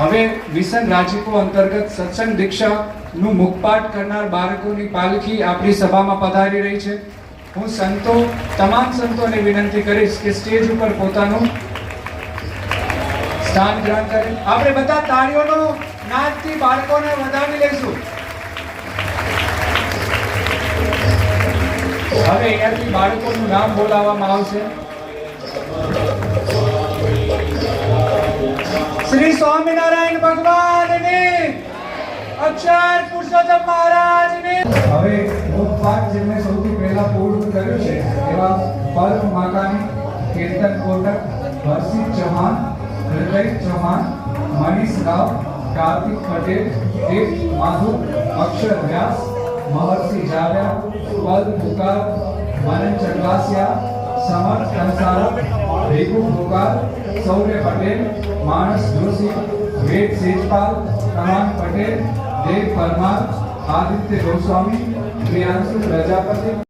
હવે મિશન રાજીપો અંતર્ગત સત્સંગ દીક્ષાનું મુખપાઠ કરનાર બાળકોની પાલખી આપણી સભામાં પધારી રહી છે. હું સંતો, તમામ સંતોને વિનંતી કરીશ કે સ્ટેજ ઉપર પોતાનું સ્થાન ગ્રહણ કરે આપણે બધા તાળીઓનો નાદથી બાળકોને વધાવી લઈશું. હવે અહીંયાથી બાળકોનું નામ બોલાવવામાં આવશે. શ્રી સ્વામિનારાયણ ભગવાનની અક્ષર પુરુષોત્તમ મહારાજની. હવે મુખપાઠ જેમને સૌથી પહેલા પૂર્ણ કર્યું છે, એવા પર્વ માતાની કીર્તન કોટક, હર્ષિત ચૌહાણ, હૃદય ચૌહાણ, મનીષ રાવ, કાર્તિક પટેલ દેવ માધુ, અક્ષર વ્યાસ મહર્ષિ જાવ્યા, પદ પુકાર મનન ચંદ્રાસિયા, સમર કંસારા ભેગુ પુકાર, સૌર્ય પટેલ, માણસ જોશી, વેદ સેજપાલ કમાન પટેલ, દેવ પરમાર, આદિત્ય ગોસ્વામી, પ્રિયાંશુ પ્રજાપતિ